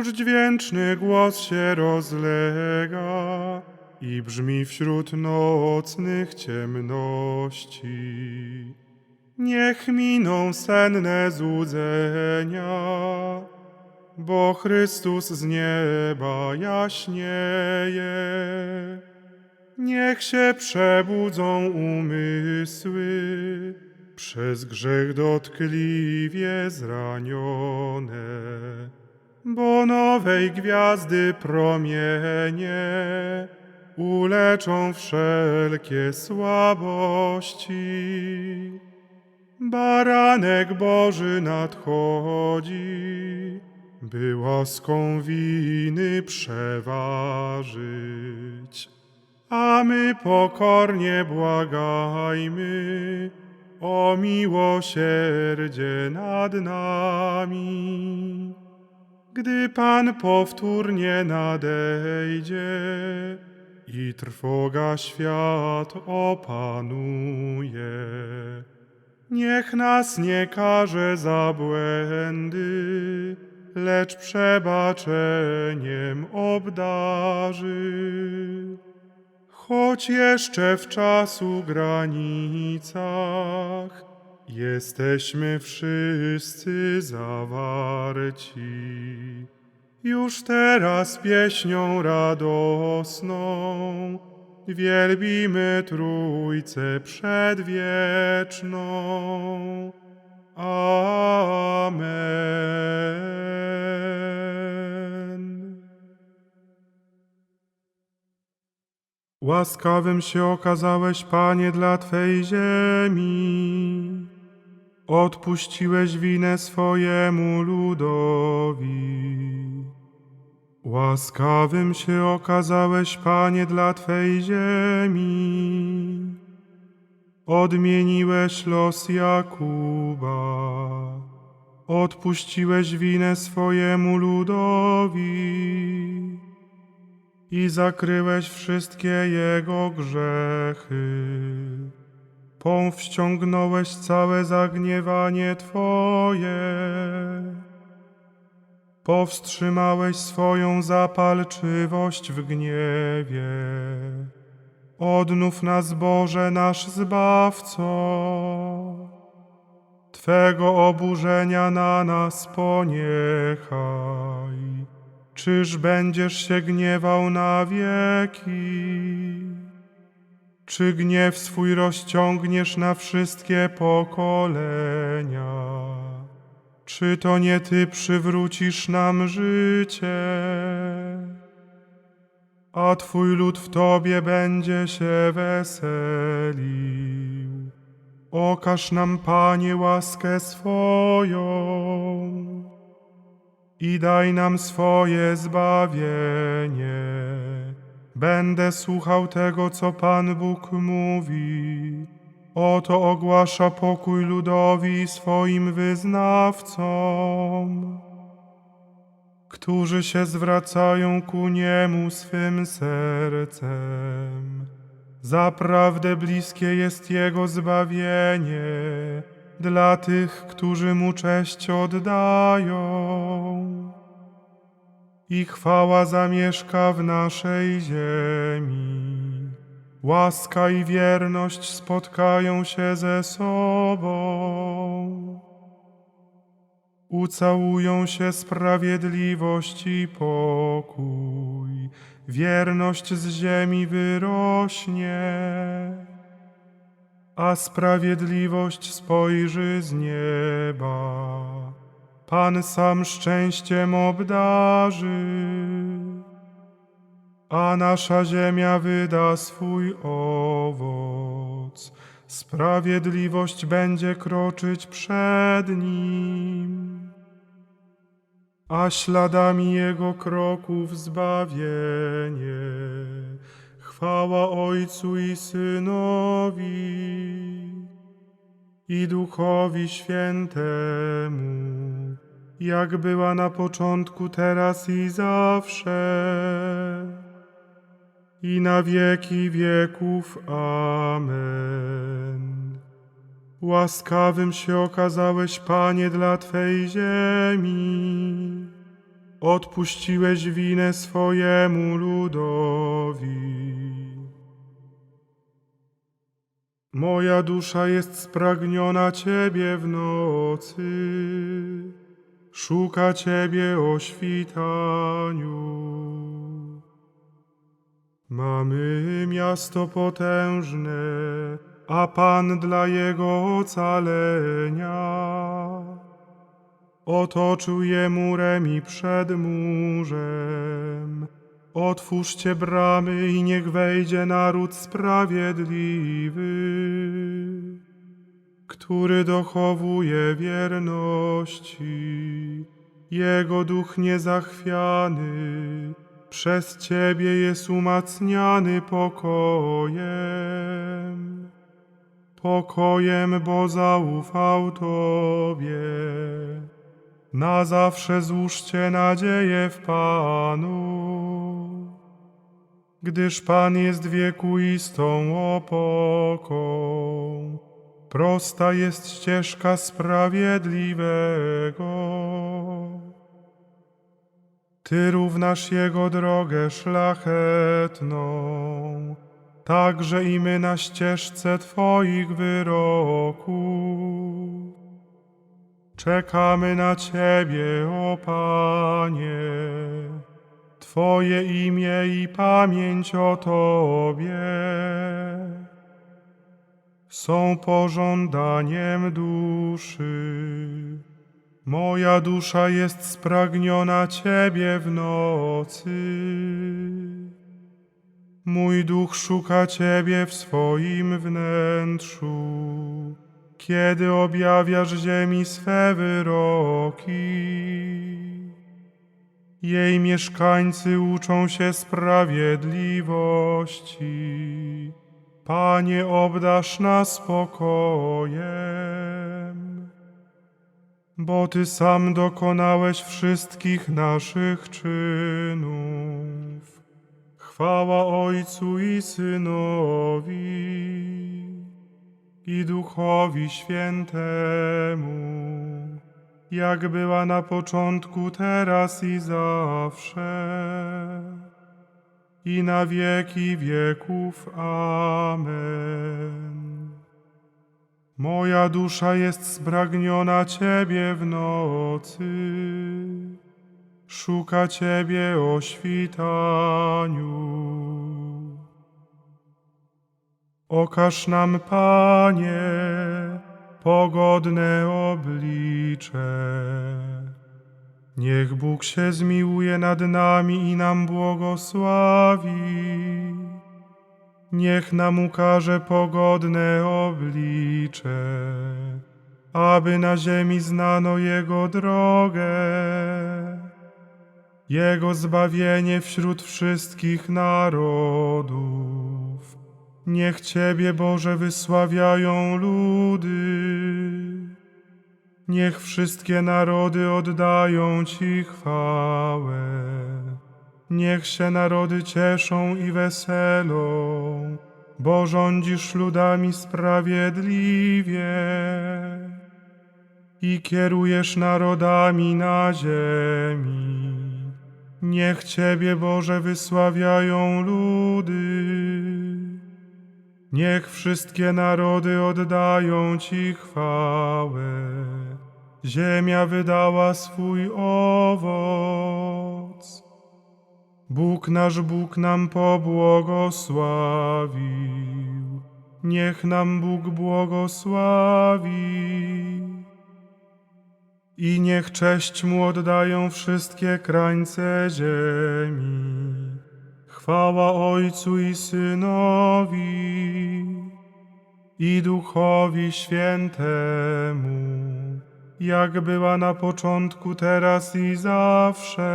Już dźwięczny głos się rozlega i brzmi wśród nocnych ciemności. Niech miną senne złudzenia, bo Chrystus z nieba jaśnieje. Niech się przebudzą umysły, przez grzech dotkliwie zranione, bo nowej gwiazdy promienie uleczą wszelkie słabości. Baranek Boży nadchodzi, by łaską winy przeważyć. A my pokornie błagajmy o miłosierdzie nad nami. Gdy Pan powtórnie nadejdzie i trwoga świat opanuje, niech nas nie karze za błędy, lecz przebaczeniem obdarzy. Choć jeszcze w czasu granicach jesteśmy wszyscy zawarci. Już teraz pieśnią radosną wielbimy Trójcę Przedwieczną. Amen. Łaskawym się okazałeś, Panie, dla Twej ziemi. Odpuściłeś winę swojemu ludowi. Łaskawym się okazałeś, Panie, dla Twej ziemi. Odmieniłeś los Jakuba. Odpuściłeś winę swojemu ludowi i zakryłeś wszystkie jego grzechy. Powściągnąłeś całe zagniewanie Twoje. Powstrzymałeś swoją zapalczywość w gniewie. Odnów nas, Boże, nasz Zbawco. Twego oburzenia na nas poniechaj. Czyż będziesz się gniewał na wieki? Czy gniew swój rozciągniesz na wszystkie pokolenia? Czy to nie Ty przywrócisz nam życie? A Twój lud w Tobie będzie się weselił. Okaż nam, Panie, łaskę swoją i daj nam swoje zbawienie. Będę słuchał tego, co Pan Bóg mówi. Oto ogłasza pokój ludowi swoim wyznawcom, którzy się zwracają ku Niemu swym sercem. Zaprawdę bliskie jest Jego zbawienie dla tych, którzy Mu cześć oddają. I chwała zamieszka w naszej ziemi. Łaska i wierność spotkają się ze sobą. Ucałują się sprawiedliwość i pokój. Wierność z ziemi wyrośnie, a sprawiedliwość spojrzy z nieba. Pan sam szczęściem obdarzy, a nasza ziemia wyda swój owoc. Sprawiedliwość będzie kroczyć przed nim. a śladami Jego kroków zbawienie. Chwała Ojcu i Synowi i Duchowi Świętemu, jak była na początku, teraz i zawsze, i na wieki wieków. Amen. Łaskawym się okazałeś, Panie, dla Twej ziemi. Odpuściłeś winę swojemu ludowi. Moja dusza jest spragniona Ciebie w nocy, szuka Ciebie o świtaniu. Mamy miasto potężne, a Pan dla jego ocalenia otoczył je murem i przedmurzem. Otwórzcie bramy i niech wejdzie naród sprawiedliwy, który dochowuje wierności. Jego duch niezachwiany przez Ciebie jest umacniany pokojem. Pokojem, bo zaufał Tobie. Na zawsze złóżcie nadzieję w Panu, gdyż Pan jest wiekuistą opoką. Prosta jest ścieżka sprawiedliwego. Ty równasz Jego drogę szlachetną, także i my na ścieżce Twoich wyroków. Czekamy na Ciebie, o Panie, Twoje imię i pamięć o Tobie są pożądaniem duszy. Moja dusza jest spragniona Ciebie w nocy. Mój duch szuka Ciebie w swoim wnętrzu, kiedy objawiasz ziemi swe wyroki. Jej mieszkańcy uczą się sprawiedliwości. Panie, obdasz nas spokojem, bo Ty sam dokonałeś wszystkich naszych czynów. Chwała Ojcu i Synowi i Duchowi Świętemu, jak była na początku, teraz i zawsze, i na wieki wieków. Amen. Moja dusza jest spragniona Ciebie w nocy, szuka Ciebie o świtaniu. Okaż nam, Panie, pogodne oblicze. Niech Bóg się zmiłuje nad nami i nam błogosławi. Niech nam ukaże pogodne oblicze, aby na ziemi znano Jego drogę. Jego zbawienie wśród wszystkich narodów. Niech Ciebie, Boże, wysławiają ludy. Niech wszystkie narody oddają Ci chwałę. Niech się narody cieszą i weselą, bo rządzisz ludami sprawiedliwie i kierujesz narodami na ziemi. Niech Ciebie, Boże, wysławiają ludy. Niech wszystkie narody oddają Ci chwałę. Ziemia wydała swój owoc. Bóg nasz Bóg nam pobłogosławił. Niech nam Bóg błogosławi. I niech cześć Mu oddają wszystkie krańce ziemi. Chwała Ojcu i Synowi i Duchowi Świętemu, jak była na początku, teraz i zawsze,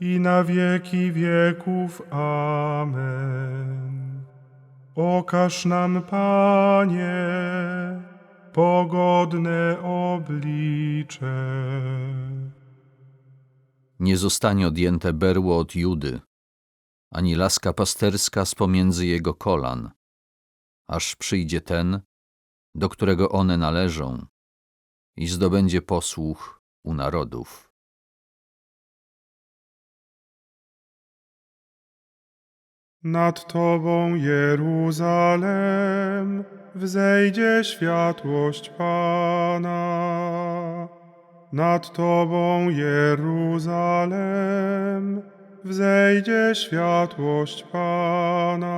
i na wieki wieków. Amen. Okaż nam, Panie, pogodne oblicze. Nie zostanie odjęte berło od Judy, ani laska pasterska z pomiędzy jego kolan, aż przyjdzie ten, do którego one należą i zdobędzie posłuch u narodów. Nad Tobą, Jeruzalem, wzejdzie światłość Pana. Nad Tobą, Jeruzalem, wzejdzie światłość Pana.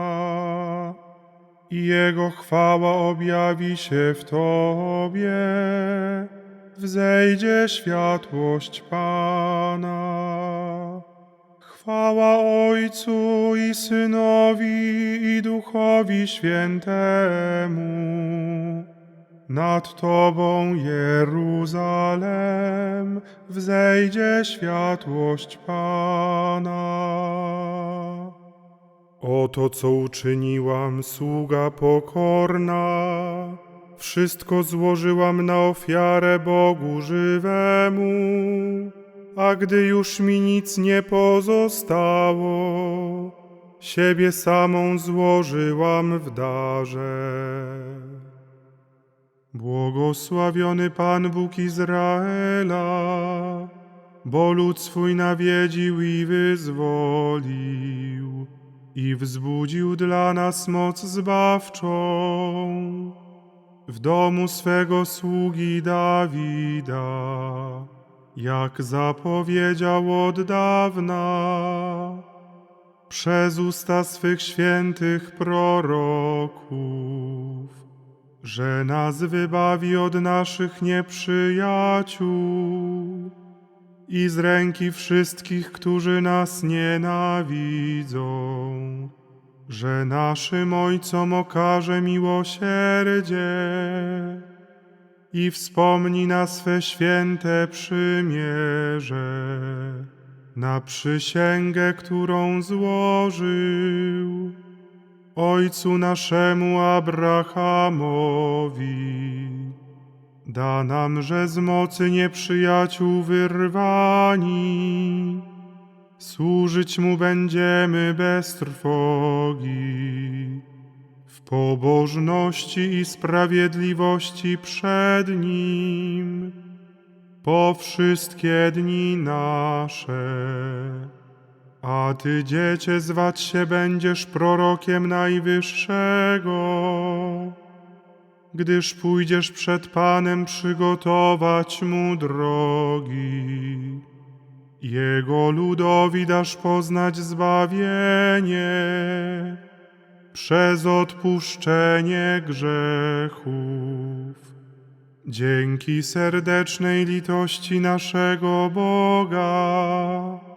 I Jego chwała objawi się w Tobie, wzejdzie światłość Pana. Chwała Ojcu i Synowi i Duchowi Świętemu. Nad Tobą, Jeruzalem, wzejdzie światłość Pana. Oto co uczyniłam, sługa pokorna. Wszystko złożyłam na ofiarę Bogu żywemu. A gdy już mi nic nie pozostało, siebie samą złożyłam w darze. Błogosławiony Pan Bóg Izraela, bo lud swój nawiedził i wyzwolił i wzbudził dla nas moc zbawczą. W domu swego sługi Dawida jak zapowiedział od dawna przez usta swych świętych proroków, że nas wybawi od naszych nieprzyjaciół i z ręki wszystkich, którzy nas nienawidzą, że naszym Ojcom okaże miłosierdzie i wspomni na swe święte przymierze, na przysięgę, którą złożył Ojcu naszemu Abrahamowi. Da nam, że z mocy nieprzyjaciół wyrwani, służyć Mu będziemy bez trwogi w pobożności i sprawiedliwości przed Nim po wszystkie dni nasze. A Ty, Dziecię, zwać się będziesz prorokiem Najwyższego, gdyż pójdziesz przed Panem przygotować Mu drogi. Jego ludowi dasz poznać zbawienie przez odpuszczenie grzechów. Dzięki serdecznej litości naszego Boga,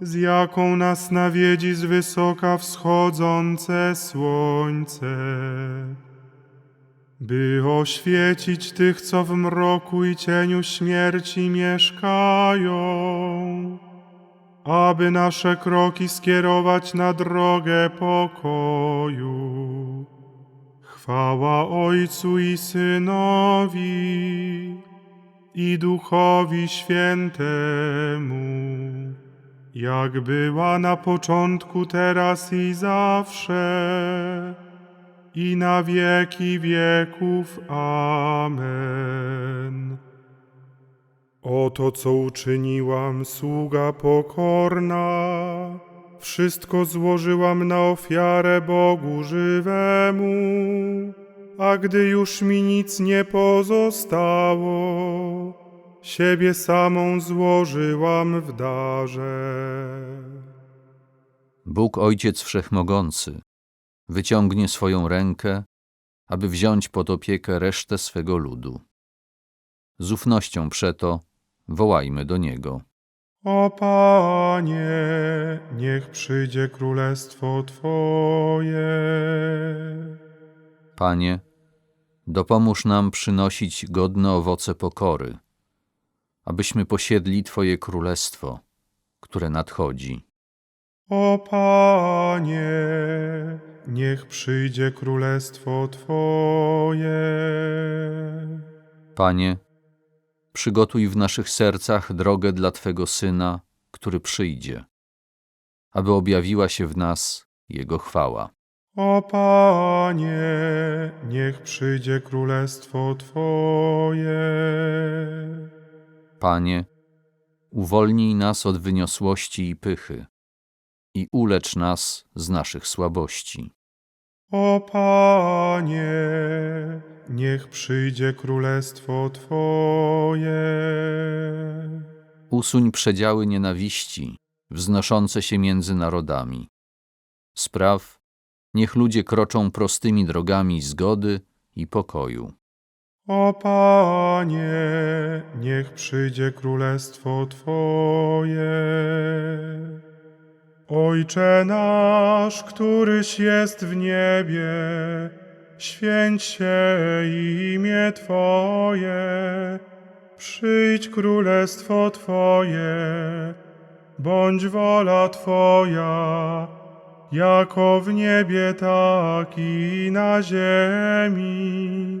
z jaką nas nawiedzi z wysoka wschodzące słońce, by oświecić tych, co w mroku i cieniu śmierci mieszkają. Aby nasze kroki skierować na drogę pokoju. Chwała Ojcu i Synowi i Duchowi Świętemu, jak była na początku, teraz i zawsze, i na wieki wieków. Amen. Oto co uczyniłam, sługa pokorna. Wszystko złożyłam na ofiarę Bogu żywemu. A gdy już mi nic nie pozostało, siebie samą złożyłam w darze. Bóg Ojciec Wszechmogący wyciągnie swoją rękę, aby wziąć pod opiekę resztę swego ludu. Z ufnością przeto wołajmy do Niego. O Panie, niech przyjdzie królestwo Twoje. Panie, Dopomóż nam przynosić godne owoce pokory, abyśmy posiedli Twoje królestwo, które nadchodzi. O Panie, niech przyjdzie królestwo Twoje. Panie, przygotuj w naszych sercach drogę dla Twego Syna, który przyjdzie, aby objawiła się w nas Jego chwała. O Panie, niech przyjdzie królestwo Twoje. Panie, uwolnij nas od wyniosłości i pychy i ulecz nas z naszych słabości. O Panie, niech przyjdzie królestwo Twoje. Usuń przedziały nienawiści, wznoszące się między narodami. Spraw, niech ludzie kroczą prostymi drogami zgody i pokoju. O Panie, niech przyjdzie królestwo Twoje. Ojcze nasz, któryś jest w niebie, święć się imię Twoje, przyjdź królestwo Twoje, bądź wola Twoja, jako w niebie, tak i na ziemi.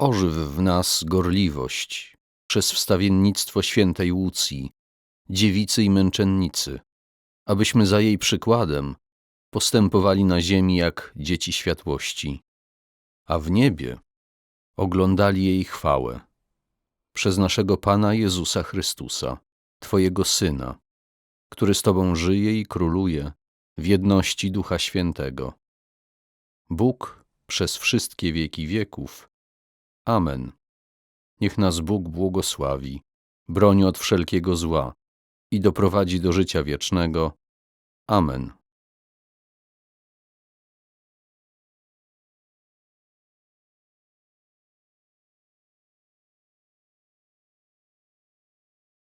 ożyw w nas gorliwość przez wstawiennictwo świętej Łucji, dziewicy i męczennicy, abyśmy za jej przykładem postępowali na ziemi jak dzieci światłości, a w niebie oglądali jej chwałę przez naszego Pana Jezusa Chrystusa, Twojego Syna, który z Tobą żyje i króluje w jedności Ducha Świętego. Bóg przez wszystkie wieki wieków. Amen. Niech nas Bóg błogosławi, broni od wszelkiego zła i doprowadzi do życia wiecznego. Amen.